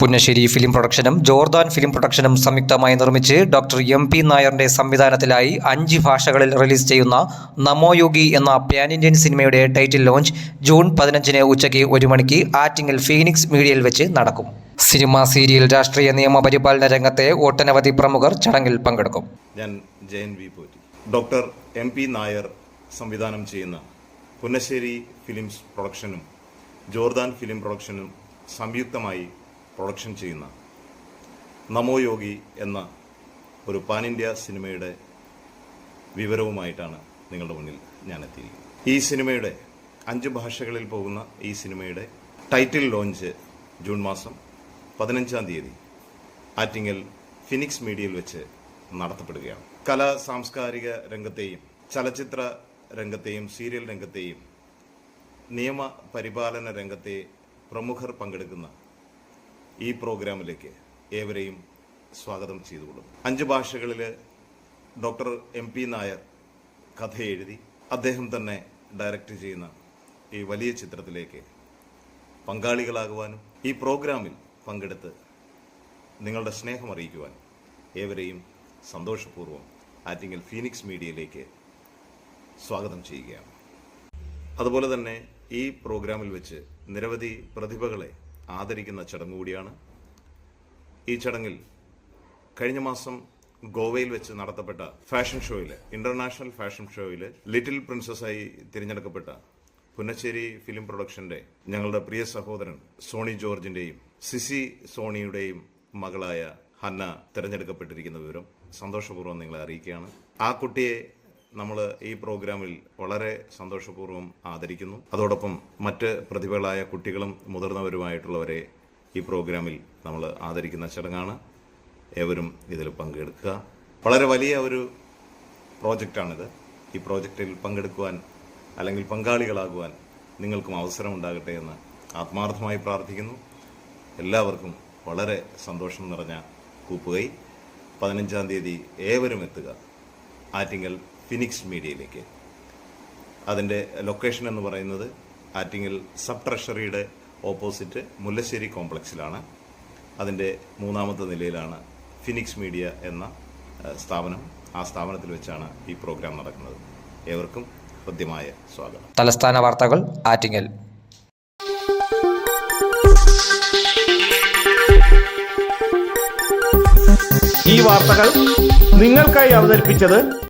Punnassery film പ്രൊഡക്ഷനും Jordan film പ്രൊഡക്ഷനും സംയുക്തമായി നിർമ്മിച്ച് ഡോക്ടർ എം പി നായരുടെ സംവിധാനത്തിലായി അഞ്ച് ഭാഷകളിൽ റിലീസ് ചെയ്യുന്ന നമോയോഗി എന്ന പാൻ ഇന്ത്യൻ സിനിമയുടെ ടൈറ്റിൽ ലോഞ്ച് ജൂൺ പതിനഞ്ചിന് ഉച്ചയ്ക്ക് ഒരു മണിക്ക് ആറ്റിങ്ങൽ ഫീനിക്സ് മീഡിയയിൽ വെച്ച് നടക്കും. സിനിമ സീരിയൽ രാഷ്ട്രീയ നിയമപരിപാലന രംഗത്തെ ഒട്ടനവധി പ്രമുഖർ ചടങ്ങിൽ പങ്കെടുക്കും. ഞാൻ Jayan V doctor M P Nair സംവിധാനം ചെയ്യുന്ന പുന്നശ്ശേരി ഫിലിംസ് പ്രൊഡക്ഷനും ജോർദാൻ ഫിലിം പ്രൊഡക്ഷനും സംയുക്തമായി പ്രൊഡക്ഷൻ ചെയ്യുന്ന നമോ യോഗി എന്ന ഒരു പാൻ ഇന്ത്യ സിനിമയുടെ വിവരവുമായിട്ടാണ് നിങ്ങളുടെ മുന്നിൽ ഞാൻ എത്തിയിരിക്കുന്നത് ഈ സിനിമയുടെ അഞ്ച് ഭാഷകളിൽ പോകുന്ന ഈ സിനിമയുടെ ടൈറ്റിൽ ലോഞ്ച് ജൂൺ മാസം പതിനഞ്ചാം തീയതി ആറ്റിങ്ങൽ ഫിനിക്സ് മീഡിയയിൽ വെച്ച് നടത്തപ്പെടുകയാണ്. കലാ സാംസ്കാരിക രംഗത്തെയും ചലച്ചിത്ര രംഗത്തെയും സീരിയൽ രംഗത്തെയും നിയമ പരിപാലന രംഗത്തെ പ്രമുഖർ പങ്കെടുക്കുന്ന ഈ പ്രോഗ്രാമിലേക്ക് ഏവരെയും സ്വാഗതം ചെയ്തുകൊള്ളും അഞ്ച് ഭാഷകളിൽ ഡോക്ടർ എം പി നായർ കഥ എഴുതി അദ്ദേഹം തന്നെ ഡയറക്റ്റ് ചെയ്യുന്ന ഈ വലിയ ചിത്രത്തിലേക്ക് പങ്കാളികളാകുവാനും ഈ പ്രോഗ്രാമിൽ പങ്കെടുത്ത് നിങ്ങളുടെ സ്നേഹം അറിയിക്കുവാനും ഏവരെയും സന്തോഷപൂർവം ആറ്റിങ്ങൽ ഫീനിക്സ് മീഡിയയിലേക്ക് സ്വാഗതം ചെയ്യുകയാണ്. അതുപോലെ തന്നെ ഈ പ്രോഗ്രാമിൽ വെച്ച് നിരവധി പ്രതിഭകളെ ആദരിക്കുന്ന ചടങ്ങ് കൂടിയാണ്. ഈ ചടങ്ങിൽ കഴിഞ്ഞ മാസം ഗോവയിൽ വെച്ച് നടത്തപ്പെട്ട ഫാഷൻ ഷോയിൽ ഇന്റർനാഷണൽ ഫാഷൻ ഷോയിൽ ലിറ്റിൽ പ്രിൻസസായി തിരഞ്ഞെടുക്കപ്പെട്ട പുന്നശ്ശേരി ഫിലിം പ്രൊഡക്ഷന്റെ ഞങ്ങളുടെ പ്രിയ സഹോദരൻ സോണി ജോർജിന്റെയും സിസി സോണിയുടെയും മകളായ ഹന്ന തിരഞ്ഞെടുക്കപ്പെട്ടിരിക്കുന്ന വിവരം സന്തോഷപൂർവം നിങ്ങളെ അറിയിക്കുകയാണ്. ആ കുട്ടിയെ നമ്മൾ ഈ പ്രോഗ്രാമിൽ വളരെ സന്തോഷപൂർവം ആദരിക്കുന്നു. അതോടൊപ്പം മറ്റ് പ്രതിഭകളായ കുട്ടികളും മുതിർന്നവരുമായിട്ടുള്ളവരെ ഈ പ്രോഗ്രാമിൽ നമ്മൾ ആദരിക്കുന്ന ചടങ്ങാണ്. ഏവരും ഇതിൽ പങ്കെടുക്കുക. വളരെ വലിയ ഒരു പ്രോജക്റ്റാണിത്. ഈ പ്രോജക്റ്റിൽ പങ്കെടുക്കുവാൻ അല്ലെങ്കിൽ പങ്കാളികളാകുവാൻ നിങ്ങൾക്കും അവസരം ഉണ്ടാകട്ടെ എന്ന് ആത്മാർത്ഥമായി പ്രാർത്ഥിക്കുന്നു. എല്ലാവർക്കും വളരെ സന്തോഷം നിറഞ്ഞ കൂപ്പുകൈ. പതിനഞ്ചാം തീയതി ഏവരും എത്തുക. ആറ്റിങ്ങൽ ഫിനിക്സ് മീഡിയയിലേക്ക് അതിന്റെ ലൊക്കേഷൻ എന്ന് പറയുന്നത് ആറ്റിങ്ങൽ സബ് ട്രഷറിയുടെ ഓപ്പോസിറ്റ് മുല്ലശ്ശേരി കോംപ്ലക്സിലാണ് അതിന്റെ മൂന്നാമത്തെ നിലയിലാണ് ഫിനിക്സ് മീഡിയ എന്ന സ്ഥാപനം. ആ സ്ഥാപനത്തിൽ വെച്ചാണ് ഈ പ്രോഗ്രാം നടക്കുന്നത്. ഏവർക്കും ഹൃദ്യമായ സ്വാഗതം. തലസ്ഥാന വാർത്തകൾ ആറ്റിങ്ങൽ. ഈ വാർത്തകൾ നിങ്ങൾക്കായി അവതരിപ്പിച്ചത്